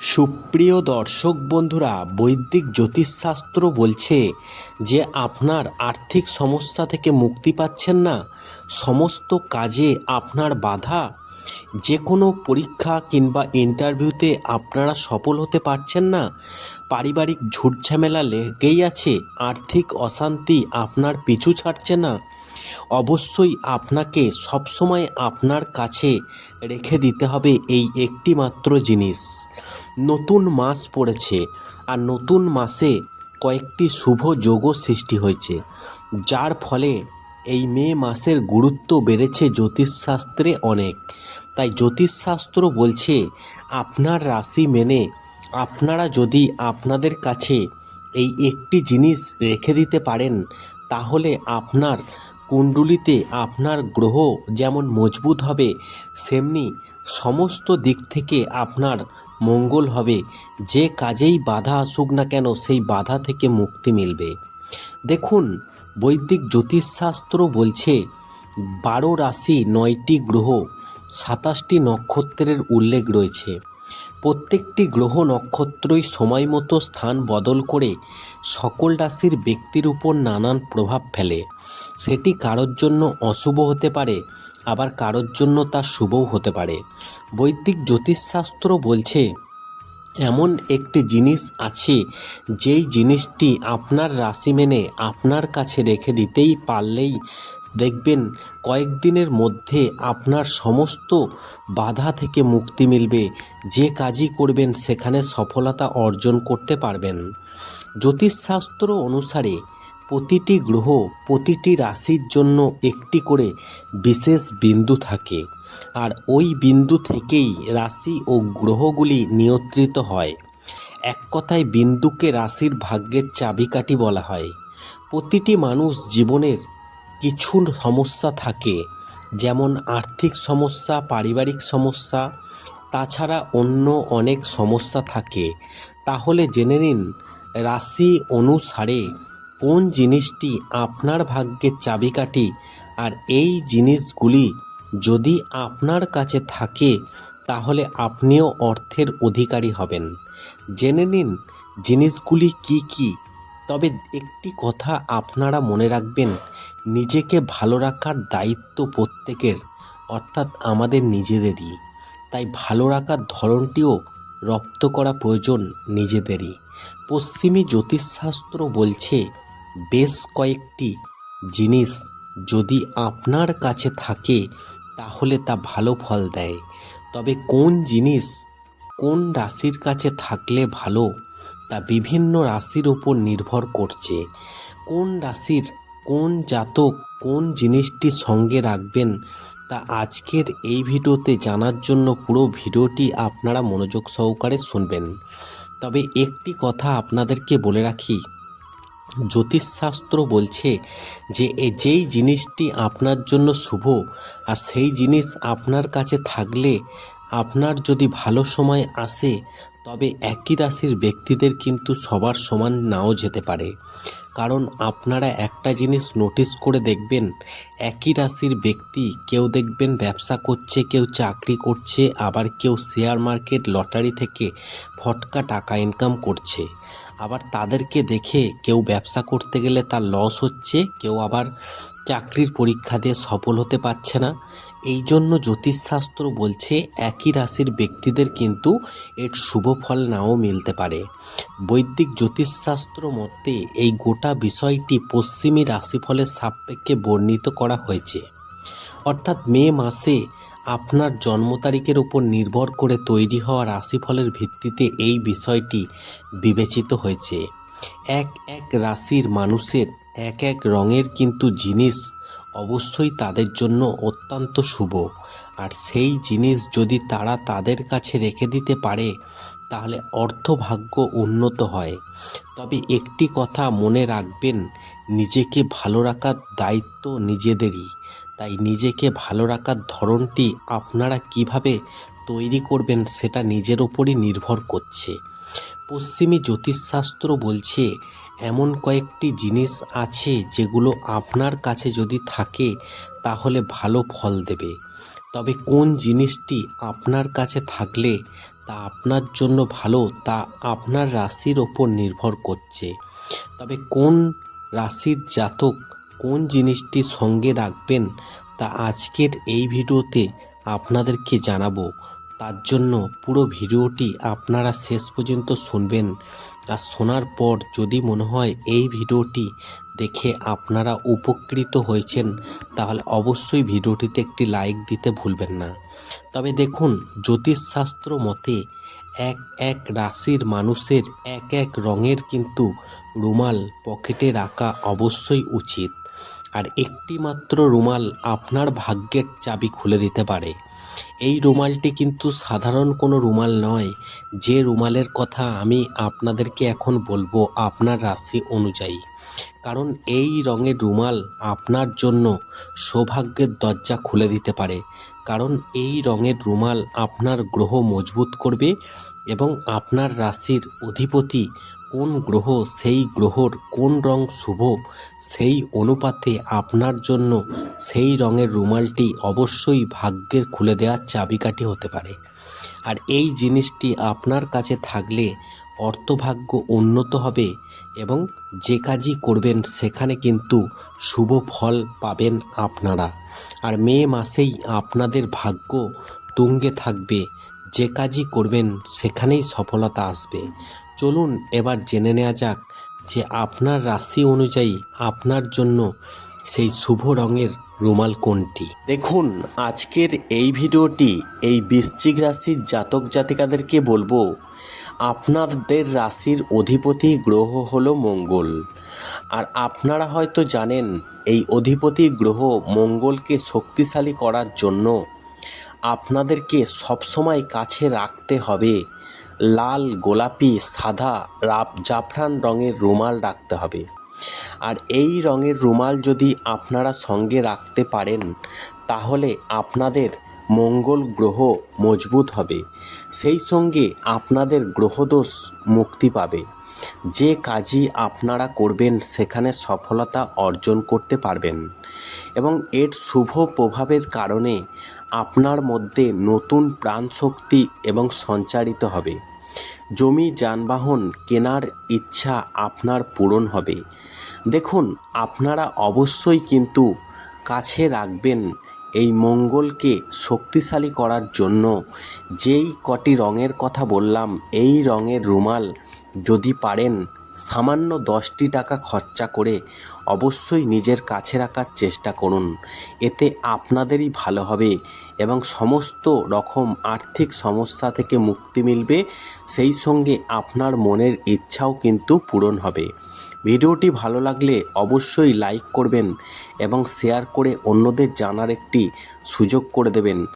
সুপ্রিয় দর্শক বন্ধুরা, বৈদিক জ্যোতিষশাস্ত্র বলছে যে আপনার আর্থিক সমস্যা থেকে মুক্তি পাচ্ছেন না। সমস্ত কাজে আপনার বাধা। যে কোনো পরীক্ষা কিংবা ইন্টারভিউতে আপনারা সফল হতে পারছেন না। পারিবারিক ঝুটঝামেলা লেগেই আছে। আর্থিক অশান্তি আপনার পিছু ছাড়ছে না। অবশ্যই আপনাকে সবসময় আপনার কাছে রেখে দিতে হবে এই একটি মাত্র জিনিস। নতুন মাস পড়েছে আর নতুন মাসে কয়েকটি শুভ যোগও সৃষ্টি হয়েছে, যার ফলে এই মে মাসের গুরুত্ব বেড়েছে জ্যোতিষশাস্ত্রে অনেক। তাই জ্যোতিষশাস্ত্র বলছে, আপনার রাশি মেনে আপনারা যদি আপনাদের কাছে এই একটি জিনিস রেখে দিতে পারেন, তাহলে আপনার কুণ্ডলিতে আপনার গ্রহ যেমন মজবুত হবে, সেমনি সমস্ত দিক থেকে আপনার মঙ্গল হবে। যে কাজেই বাধা আসুক না কেন, সেই বাধা থেকে মুক্তি মিলবে। দেখুন, বৈদিক জ্যোতিষশাস্ত্র বলছে, বারো রাশি নয়টি গ্রহ, সাতাশটি নক্ষত্রের উল্লেখ রয়েছে। প্রত্যেকটি গ্রহ নক্ষত্রই সময় মতো স্থান বদল করে সকল রাশির ব্যক্তির উপর নানান প্রভাব ফেলে। সেটি কারোর জন্য অশুভ হতে পারে, আবার কারোর জন্য তা শুভও হতে পারে। বৈদিক জ্যোতিষশাস্ত্র বলছে এমন একটি জিনিস আছে, যেই জিনিসটি আপনার রাশি মেনে আপনার কাছে রেখে দিতেই পারলেই দেখবেন কয়েকদিনের মধ্যে আপনার সমস্ত বাধা থেকে মুক্তি মিলবে। যে কাজই করবেন, সেখানে সফলতা অর্জন করতে পারবেন। জ্যোতিষশাস্ত্র অনুসারে প্রতিটি গ্রহ প্রতিটি রাশির জন্য একটি করে বিশেষ বিন্দু থাকে। আর ওই বিন্দু থেকেই রাশি ও গ্রহগুলি নিয়ন্ত্রিত হয়। এক কথায় বিন্দুকে রাশির ভাগ্যের চাবিকাঠি বলা হয়। প্রতিটি মানুষ জীবনের কিছু সমস্যা থাকে, যেমন আর্থিক সমস্যা, পারিবারিক সমস্যা, তাছাড়া অন্য অনেক সমস্যা থাকে। তাহলে জেনে নিন, রাশি অনুসারে কোন জিনিসটি আপনার ভাগ্যের চাবিকাঠি? আর এই জিনিসগুলি যদি আপনার কাছে থাকে, তাহলে আপনিও অর্থের অধিকারী হবেন। জেনে নিন, জিনিসগুলি কি কি? তবে একটি কথা আপনারা মনে রাখবেন, নিজেকে ভালো রাখার দায়িত্ব প্রত্যেকের, অর্থাৎ আমাদের নিজেদেরই। তাই ভালো রাখার ধরনটিও রপ্ত করা প্রয়োজন নিজেদেরই। পশ্চিমী জ্যোতিষশাস্ত্র বলছে বেশ কয়েকটি জিনিস যদি আপনার কাছে থাকে, তাহলে তা ভালো ফল দেয়। তবে কোন জিনিস কোন রাশির কাছে থাকলে ভালো, তা বিভিন্ন রাশির উপর নির্ভর করছে। কোন রাশির কোন জাতক কোন জিনিসটি সঙ্গে রাখবেন, তা আজকের এই ভিডিওতে জানার জন্য পুরো ভিডিওটি আপনারা মনোযোগ সহকারে শুনবেন। তবে একটি কথা আপনাদেরকে বলে রাখি জ্যোতিষশাস্ত্র বলছে যে যেই জিনিসটি আপনার জন্য শুভ, আর সেই জিনিস আপনার কাছে থাকলে আপনার যদি ভালো সময় আসে, তবে একই রাশির ব্যক্তিদের কিন্তু সবার সমান নাও যেতে পারে। কারণ আপনারা একটা জিনিস নোটিস করে দেখবেন, একই রাশির ব্যক্তি কেউ দেখবেন ব্যবসা করছে, কেউ চাকরি করছে, আবার কেউ শেয়ার মার্কেট, লটারি থেকে ফটকা টাকা ইনকাম করছে। আবার তাদেরকে দেখে কেউ ব্যবসা করতে গেলে তার লস হচ্ছে, কেউ আবার চাকরির পরীক্ষা দিয়ে সফল হতে পারছে না। এই জন্য জ্যোতিষশাস্ত্র বলছে একই রাশির ব্যক্তিদের কিন্তু এর শুভ ফল নাও মিলতে পারে। বৈদিক জ্যোতিষশাস্ত্র মতে এই গোটা বিষয়টি পশ্চিমী রাশিফলের সাপেক্ষে বর্ণিত করা হয়েছে। অর্থাৎ মে মাসে আপনার জন্ম তারিখের উপর নির্ভর করে তৈরি হওয়া রাশিফলের ভিত্তিতে এই বিষয়টি বিবেচিত হয়েছে। এক এক রাশির মানুষের এক এক রঙের কিন্তু জিনিস অবশ্যই তাদের জন্য অত্যন্ত শুভ। আর সেই জিনিস যদি তারা তাদের কাছে রেখে দিতে পারে তাহলে অর্থভাগ্য উন্নত হয়। তবে একটি কথা মনে রাখবেন, নিজেকে ভালো রাখার দায়িত্ব নিজেদেরই। তাই নিজেকে ভালো রাখার ধরনটি আপনারা কীভাবে তৈরি করবেন সেটা নিজের ওপরই নির্ভর করছে। পশ্চিমী জ্যোতিষশাস্ত্র বলছে, এমন কয়েকটি জিনিস আছে যেগুলো আপনার কাছে যদি থাকে, তাহলে ভালো ফল দেবে। তবে কোন জিনিসটি আপনার কাছে থাকলে তা আপনার জন্য ভালো, তা আপনার রাশির ওপর নির্ভর করছে। তবে কোন রাশির জাতক কোন জিনিসটি সঙ্গে রাখবেন, তা আজকের এই ভিডিওতে আপনাদেরকে জানাব। তার জন্য পুরো ভিডিওটি আপনারা শেষ পর্যন্ত শুনবেন। আর শোনার পর যদি মনে হয় এই ভিডিওটি দেখে আপনারা উপকৃত হয়েছেন, তাহলে অবশ্যই ভিডিওটিতে একটি লাইক দিতে ভুলবেন না। তবে দেখুন, জ্যোতিষশাস্ত্র মতে এক এক রাশির মানুষের এক এক রঙের কিন্তু রুমাল পকেটে রাখা অবশ্যই উচিত। আর একটি মাত্র রুমাল আপনার ভাগ্যের চাবি খুলে দিতে পারে। এই রুমালটি কিন্তু সাধারণ কোনো রুমাল নয়। যে রুমালের কথা আমি আপনাদেরকে এখন বলব আপনার রাশি অনুযায়ী। কারণ এই রঙের রুমাল আপনার জন্য সৌভাগ্যের দরজা খুলে দিতে পারে। কারণ এই রঙের রুমাল আপনার গ্রহ মজবুত করবে এবং আপনার রাশির অধিপতি কোন গ্রহ সেই গ্রহর কোন রং শুভ, সেই অনুপাতে আপনার জন্য সেই রঙের রুমালটি অবশ্যই ভাগ্যের খুলে দেওয়ার চাবিকাঠি হতে পারে। আর এই জিনিসটি আপনার কাছে থাকলে অর্থভাগ্য উন্নত হবে এবং যে কাজই করবেন সেখানে কিন্তু শুভ ফল পাবেন আপনারা। আর মে মাসেই আপনাদের ভাগ্য তুঙ্গে থাকবে, যে কাজই করবেন সেখানেই সফলতা আসবে। চলুন এবার জেনে নেওয়া যাক যে আপনার রাশি অনুযায়ী আপনার জন্য সেই শুভ রঙের রুমাল কোনটি। দেখুন, আজকের এই ভিডিওটি এই বৃশ্চিক রাশির জাতক জাতিকাদেরকে বলব, আপনাদের রাশির অধিপতি গ্রহ হলো মঙ্গল। আর আপনারা হয়তো জানেন, এই অধিপতি গ্রহ মঙ্গলকে শক্তিশালী করার জন্য আপনাদেরকে সবসময় কাছে রাখতে হবে। লাল, গোলাপি, সাদা রাপ জাফরান রঙের রুমাল রাখতে হবে। আর এই রঙের রুমাল যদি আপনারা সঙ্গে রাখতে পারেন, তাহলে আপনাদের মঙ্গল গ্রহ মজবুত হবে। সেই সঙ্গে আপনাদের গ্রহদোষ মুক্তি পাবে। যে কাজই আপনারা করবেন, সেখানে সফলতা অর্জন করতে পারবেন। এবং এর শুভ প্রভাবের কারণে আপনার মধ্যে নতুন প্রাণশক্তি এবং সঞ্চারিত হবে। জমি, যানবাহন, কেনার ইচ্ছা আপনার পূরণ হবে। দেখুন, আপনারা অবশ্যই কিন্তু কাছে রাখবেন এই মঙ্গলকে শক্তিশালী করার জন্য। যেই কটি রঙের কথা বললাম, এই রঙের রুমাল যদি পারেন সামান্য দশটি টাকা খরচা করে অবশ্যই নিজের কাছে রাখার চেষ্টা করুন। এতে আপনাদেরই ভালো হবে এবং সমস্ত রকম আর্থিক সমস্যা থেকে মুক্তি মিলবে। সেই সঙ্গে আপনার মনের ইচ্ছাও কিন্তু পূরণ হবে। ভিডিওটি ভালো লাগলে অবশ্যই লাইক করবেন এবং শেয়ার করে অন্যদের জানার একটি সুযোগ করে দেবেন।